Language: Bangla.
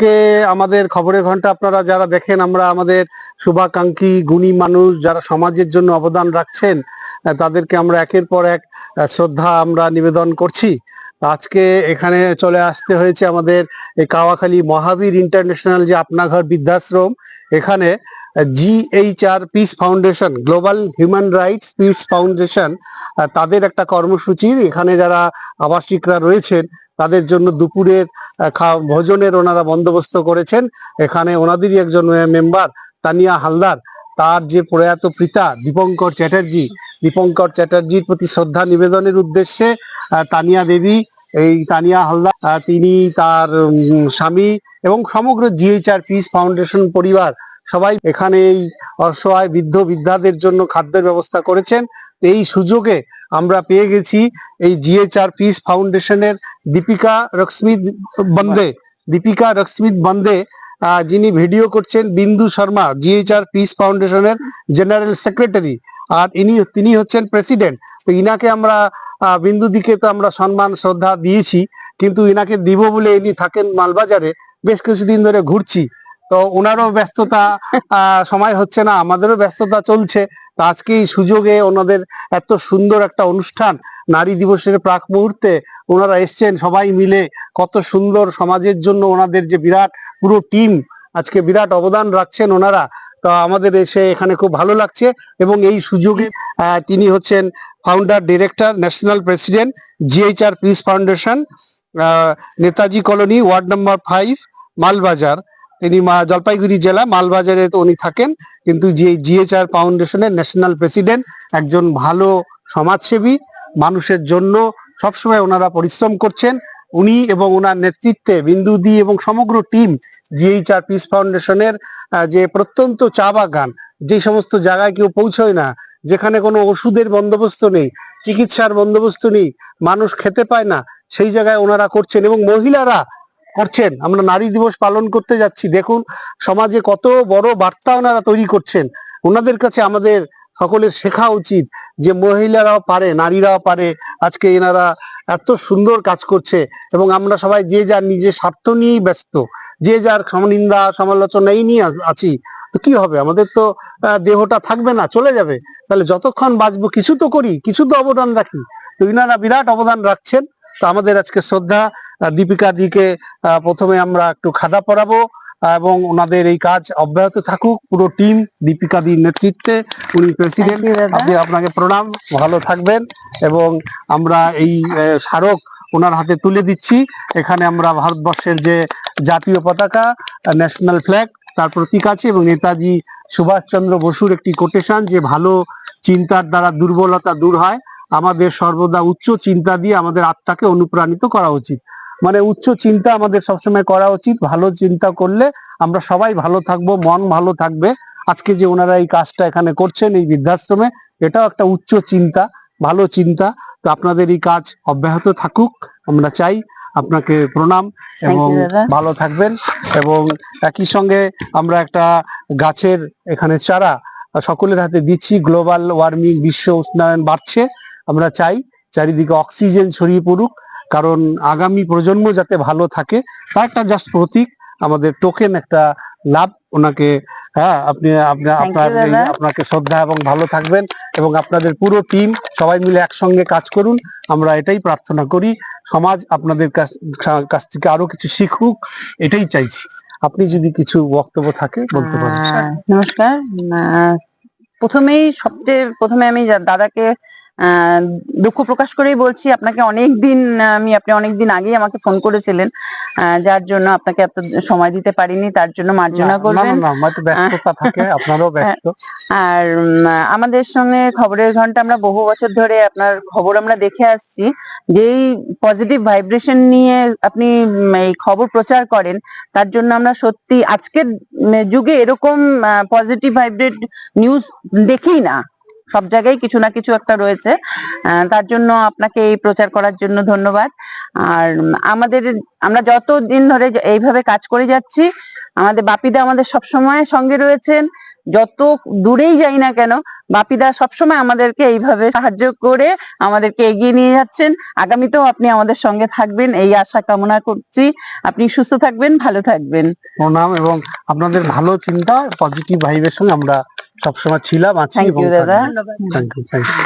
আজকে আমাদের খবরের ঘণ্টা আপনারা যারা দেখেন, আমরা আমাদের শুভাকাঙ্ক্ষী গুণী মানুষ যারা সমাজের জন্য অবদান রাখছেন তাদেরকে আমরা একের পর এক শ্রদ্ধা আমরা নিবেদন করছি। আজকে এখানে চলে আসতে হয়েছে আমাদের এই কাওয়াখালী মহাবীর ইন্টারন্যাশনাল যে আপনাঘর বৃদ্ধাশ্রম, এখানে GHR peace foundation global human rights peace foundation তাদের একটা কর্মসূচি। এখানে যারা আবাসিকরা রয়েছেন, তাদের জন্য দুপুরের ভোজনের ওনারা বন্দোবস্ত করেছেন। এখানে ওনাদেরই একজন মেম্বার, তানিয়া হালদার। তার যে প্রয়াত পিতা দীপঙ্কর চ্যাটার্জি, দীপঙ্কর চ্যাটার্জির প্রতি শ্রদ্ধা নিবেদনের উদ্দেশ্যে তানিয়া দেবী, এই তানিয়া হালদার তিনি তার স্বামী এবং সমগ্র জিএইচআর পিস ফাউন্ডেশন পরিবার সবাই এখানে এই অসহায় বৃদ্ধ বৃদ্ধাদের জন্য খাদ্যের ব্যবস্থা করেছেন। এই সুযোগে আমরা পেয়ে গেছি এই জিএইচআর পিস ফাউন্ডেশনের দীপিকা রশ্মিত বন্দে দীপিকা রশ্মিত বন্দে যিনি ভিডিও করছেন বিন্দু শর্মা জিএইচআর পিস ফাউন্ডেশনের জেনারেল সেক্রেটারি আর ইনি তিনি হচ্ছেন প্রেসিডেন্ট তো ইনাকে আমরা আহ, বিন্দুদিকে তো আমরা সম্মান শ্রদ্ধা দিয়েছি কিন্তু ইনাকে দিব বলে ইনি থাকেন মালবাজারে। বেশ কিছুদিন ধরে ঘুরছি। তো ওনারও ব্যস্ততা সময় হচ্ছে না, আমাদেরও ব্যস্ততা চলছে। তো আজকে এই সুযোগে ওনাদের এত সুন্দর একটা অনুষ্ঠান, নারী দিবসের প্রাক মুহূর্তে ওনারা এসছেন সবাই মিলে, কত সুন্দর সমাজের জন্য ওনাদের যে বিরাট, পুরো টিম আজকে বিরাট অবদান রাখছেন ওনারা। তো আমাদের এসে এখানে খুব ভালো লাগছে এবং এই সুযোগে তিনি হচ্ছেন founder director national president GHR peace foundation Netaji colony, ward number five Malbazar. তিনি জলপাইগুড়ি জেলা, মালবাজারে তো উনি থাকেন। কিন্তু যে জিএচআর ফাউন্ডেশনের ন্যাশনাল প্রেসিডেন্ট একজন ভালো সমাজসেবী, মানুষের জন্য সবসময় ওনারা পরিশ্রম করছেন। উনি এবং ওনার নেতৃত্বে বিন্দুদি এবং সমগ্র টিম জিএইচআর পিস ফাউন্ডেশনের যে প্রত্যন্ত চা বাগান, যে সমস্ত জায়গায় কেউ পৌঁছয় না, যেখানে কোনো ওষুধের বন্দোবস্ত নেই, চিকিৎসার বন্দোবস্ত নেই, মানুষ খেতে পায় না, সেই জায়গায় ওনারা করছেন এবং মহিলারা করছেন। আমরা নারী দিবস পালন করতে যাচ্ছি। দেখুন, সমাজে কত বড় বার্তা ওনারা তৈরি করছেন। ওনাদের কাছে আমাদের সকলের শেখা উচিত যে মহিলারাও পারে, নারীরাও পারে। আজকে এনারা এত সুন্দর কাজ করছে এবং আমরা সবাই যে যার নিজের স্বার্থ নিয়েই ব্যস্ত, যে যার নিন্দা সমালোচনা এই নিয়ে আছি। তো কি হবে? আমাদের তো দেহটা থাকবে না, চলে যাবে। তাহলে যতক্ষণ বাঁচবো, কিছু তো করি, কিছু তো অবদান রাখি। তো ইনারা বিরাট অবদান রাখছেন। তো আমাদের আজকে শ্রদ্ধা দীপিকা দিকে প্রথমে আমরা একটু খাদা পরাবো এবং ওনাদের এই কাজ অব্যাহত থাকুক। পুরো টিম দীপিকা দির নেতৃত্বে উনি প্রেসিডেন্ট। আপনি আপনাকে প্রণাম ভালো থাকবেন এবং আমরা এই স্মারক ওনার হাতে তুলে দিচ্ছি। এখানে আমরা ভারতবর্ষের যে জাতীয় পতাকা ন্যাশনাল ফ্ল্যাগ তার প্রতীক আছে এবং নেতাজি সুভাষচন্দ্র বসুর একটি কোটেশন যে ভালো চিন্তার দ্বারা দুর্বলতা দূর হয়। আমাদের সর্বদা উচ্চ চিন্তা দিয়ে আমাদের আত্মাকে অনুপ্রাণিত করা উচিত। মানে উচ্চ চিন্তা আমাদের সবসময় করা উচিত। ভালো চিন্তা করলে আমরা সবাই ভালো থাকব মন ভালো থাকবে। আজকে যে ওনারা এই কাজটা এখানে করছেন এই বৃদ্ধাশ্রমে এটাও একটা উচ্চ চিন্তা ভালো চিন্তা। তো আপনাদের এই কাজ অব্যাহত থাকুক। আমরা চাই আপনাকে প্রণাম এবং ভালো থাকবেন এবং একই সঙ্গে আমরা একটা গাছের এখানে চারা সকলের হাতে দিচ্ছি। গ্লোবাল ওয়ার্মিং বিশ্ব উষ্ণায়ন বাড়ছে। আমরা চাই চারিদিকে অক্সিজেন ছড়িয়ে পড়ুক কারণ আগামী প্রজন্ম যাতে ভালো থাকে তার একটা জাস্ট প্রতীক আমাদের টোকেন একটা লাভ। ওনাকে হ্যাঁ আপনি আপনি আপনার আপনাকে শ্রদ্ধা এবং ভালো থাকবেন এবং আপনাদের পুরো টিম সবাই মিলে একসঙ্গে কাজ করুন। আমরা এটাই প্রার্থনা করি। সমাজ আপনাদের কাছ থেকে আরও কিছু শিখুক এটাই চাইছি। আপনি যদি কিছু বক্তব্য থাকে বলতে পারেন। নমস্কার। প্রথমেই সবচেয়ে প্রথমে আমি দাদাকে দুঃখ প্রকাশ করেই বলছি আপনাকে অনেক দিন আমি আপনি অনেক দিন আগেই আমাকে ফোন করেছিলেন আহ, যার জন্য আপনাকে এত সময় দিতে পারিনি তার জন্য মার্জনা করবেন। না আমার তো ব্যস্ততা থাকে আপনারও ব্যস্ত। আর আমাদের সঙ্গে খবরের ঘণ্টা আমরা বহু বছর ধরে আপনার খবর আমরা দেখে আসছি যেই পজিটিভ ভাইব্রেশন নিয়ে আপনি এই খবর প্রচার করেন তার জন্য আমরা সত্যি আজকের যুগে এরকম পজিটিভ ভাইব্রেট নিউজ দেখি না। সব জায়গায় কিছু না কিছু একটা রয়েছে। তার জন্য আপনাকে এই প্রচার করার জন্য ধন্যবাদ। আর আমাদের, আমরা যতদিন ধরে এইভাবে কাজ করে যাচ্ছি, আমাদের বাপিদা আমাদের সবসময় সঙ্গে রয়েছেন। যত দূরেই যাই না কেন বাপিদা সবসময় আমাদেরকে এইভাবে সাহায্য করে আমাদেরকে এগিয়ে নিয়ে যাচ্ছেন। আগামীতেও আপনি আমাদের সঙ্গে থাকবেন এই আশা কামনা করছি। আপনি সুস্থ থাকবেন ভালো থাকবেন। প্রণাম এবং আপনাদের ভালো চিন্তা পজিটিভ ভাইবের সঙ্গে আমরা সবসময় ছিলাম আছি থ্যাংক ইউ দাদা। Thank you thank you